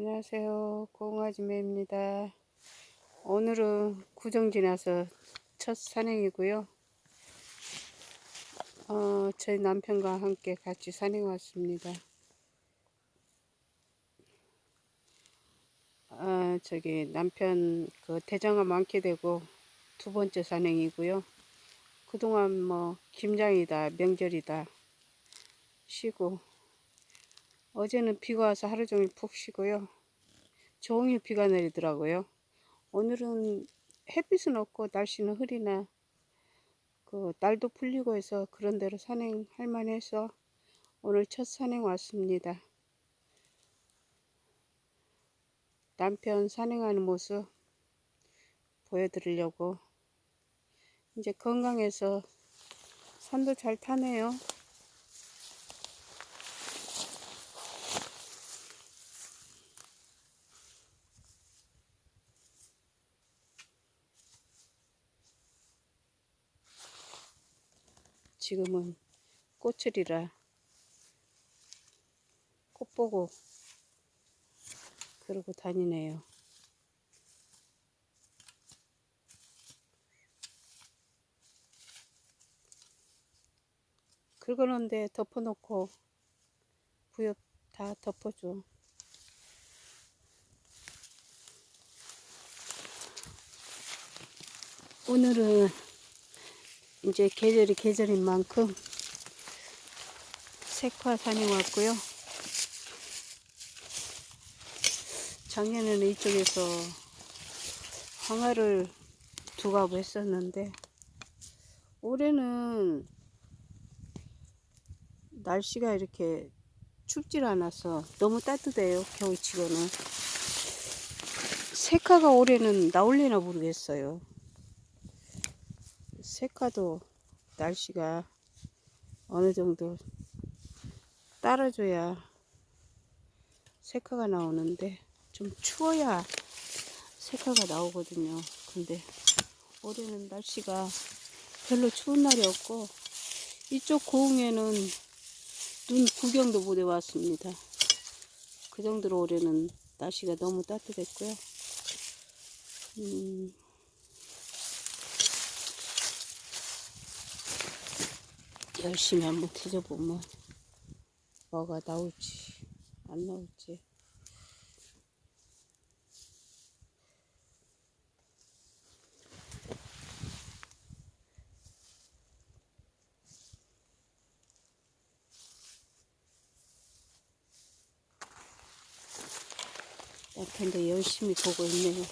안녕하세요. 공아지매입니다. 오늘은 구정 지나서 첫 산행이고요. 어, 저희 남편과 함께 같이 산행 왔습니다. 어, 저기 남편 그 대장암 많게 되고 두 번째 산행이고요. 그동안 뭐 김장이다 명절이다 쉬고 어제는 비가 와서 하루 종일 푹 쉬고요. 종일 비가 내리더라고요. 오늘은 햇빛은 없고 날씨는 흐리나 그 날도 풀리고 해서 그런 대로 산행할 만해서 오늘 첫 산행 왔습니다. 남편 산행하는 모습 보여드리려고 이제 건강해서 산도 잘 타네요. 지금은 꽃을이라 꽃 보고 그러고 다니네요. 긁어놓은데 덮어놓고 부엽 다 덮어줘. 오늘은 이제 계절이 계절인 만큼 색화 산행 왔고요. 작년에는 이쪽에서 황화를 두 가부 했었는데 올해는 날씨가 이렇게 춥질 않아서 너무 따뜻해요. 겨울치고는. 색화가 올해는 나올래나 모르겠어요. 색화도 날씨가 어느 정도 따라줘야 색화가 나오는데 좀 추워야 색화가 나오거든요. 근데 올해는 날씨가 별로 추운 날이 없고 이쪽 고흥에는 눈 구경도 못 해왔습니다. 그 정도로 올해는 날씨가 너무 따뜻했고요. 음, 열심히 한번 뒤져보면 뭐가 나올지 안 나올지 남편도 열심히 보고 있네요.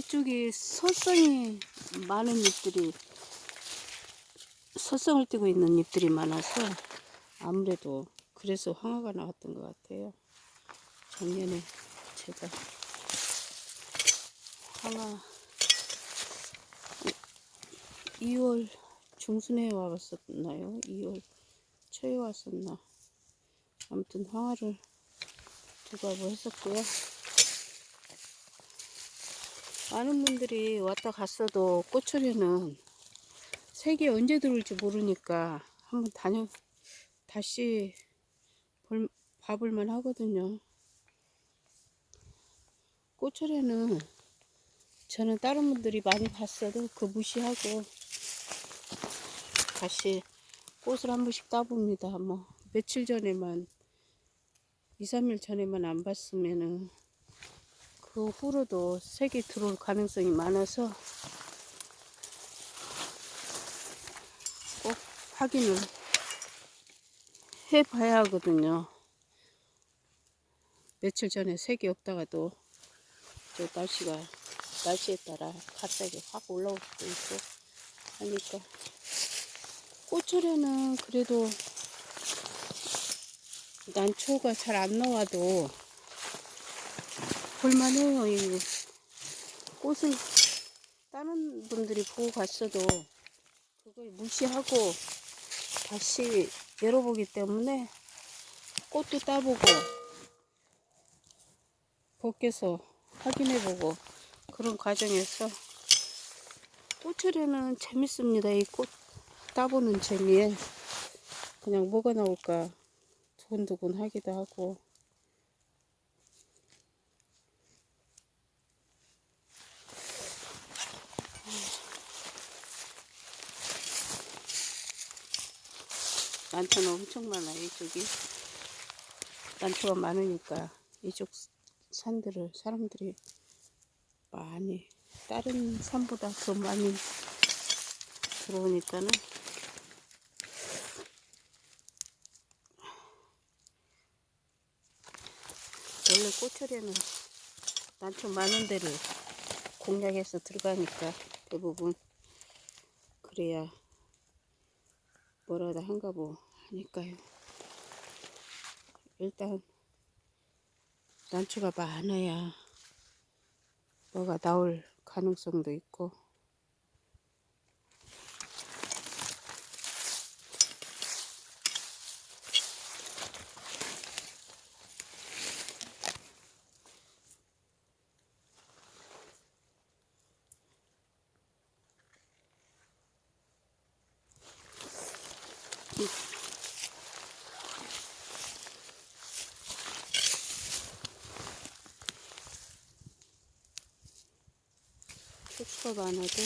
이쪽이 서성이 많은 잎들이 서성을 띠고 있는 잎들이 많아서 아무래도 그래서 황화가 나왔던 것 같아요. 작년에 제가 황화 2월 중순에 와봤었나요? 2월 초에 왔었나? 아무튼 황화를 두고 했었고요. 많은 분들이 왔다 갔어도 꽃초리는 색이 언제 들어올지 모르니까 한번 다녀 다시 볼, 봐볼만 하거든요. 꽃초리는 저는 다른 분들이 많이 봤어도 그 무시하고 다시 꽃을 한 번씩 따봅니다. 뭐 며칠 전에만 2, 3일 전에만 안 봤으면은 그 후로도 색이 들어올 가능성이 많아서 꼭 확인을 해 봐야 하거든요. 며칠 전에 색이 없다가도 저 날씨가 날씨에 따라 갑자기 확 올라올 수도 있고 하니까 꽃철에는 그래도 난초가 잘 안 나와도 볼만해요. 이 꽃을 다른 분들이 보고 갔어도 그걸 무시하고 다시 열어보기 때문에 꽃도 따보고 벗겨서 확인해보고 그런 과정에서 꽃처리는 재밌습니다. 이 꽃 따보는 재미에 그냥 뭐가 나올까 두근두근 하기도 하고 난초는 엄청 많아요 이쪽이. 난초가 많으니까 이쪽 산들을 사람들이 많이 다른 산보다 더 많이 들어오니까는. 원래 꽃처리는 난초 많은 데를 공략해서 들어가니까 대부분 그래야 뭐라도 한가 보 하니까요. 일단 난초가 많아야 뭐가 나올 가능성도 있고 꽃수가 많아도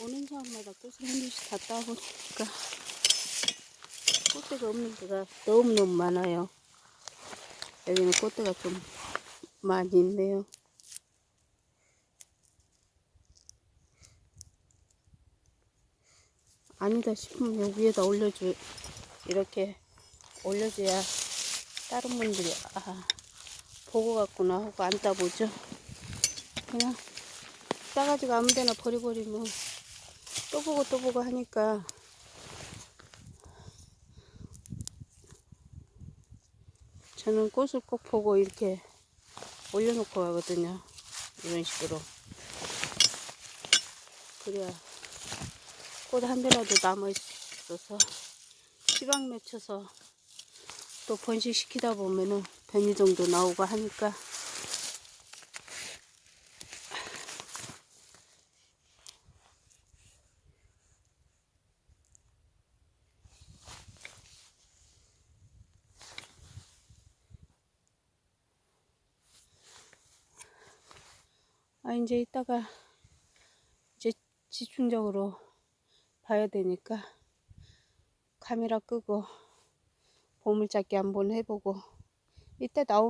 오는 사람마다 꽃을 한 개씩 다 따보니까 꽃대가 없는 데가 너무너무 많아요. 여기는 꽃대가 좀 많이 있네요. 아니다 싶으면 여기 위에다 올려줘 이렇게 올려줘야 다른 분들이 아 보고 갔구나 하고 안 따보죠. 그냥 따가지고 아무데나 버려버리면 또 보고 또 보고 하니까 저는 꽃을 꼭 보고 이렇게 올려놓고 가거든요. 이런 식으로. 그래야 꽃 한 대라도 남아있어서 시방 맺혀서 또 번식시키다 보면은 변이종도 나오고 하니까 아 이제 이따가 이제 집중적으로 봐야 되니까 카메라 끄고 보물찾기 한번 해보고 이때 나오면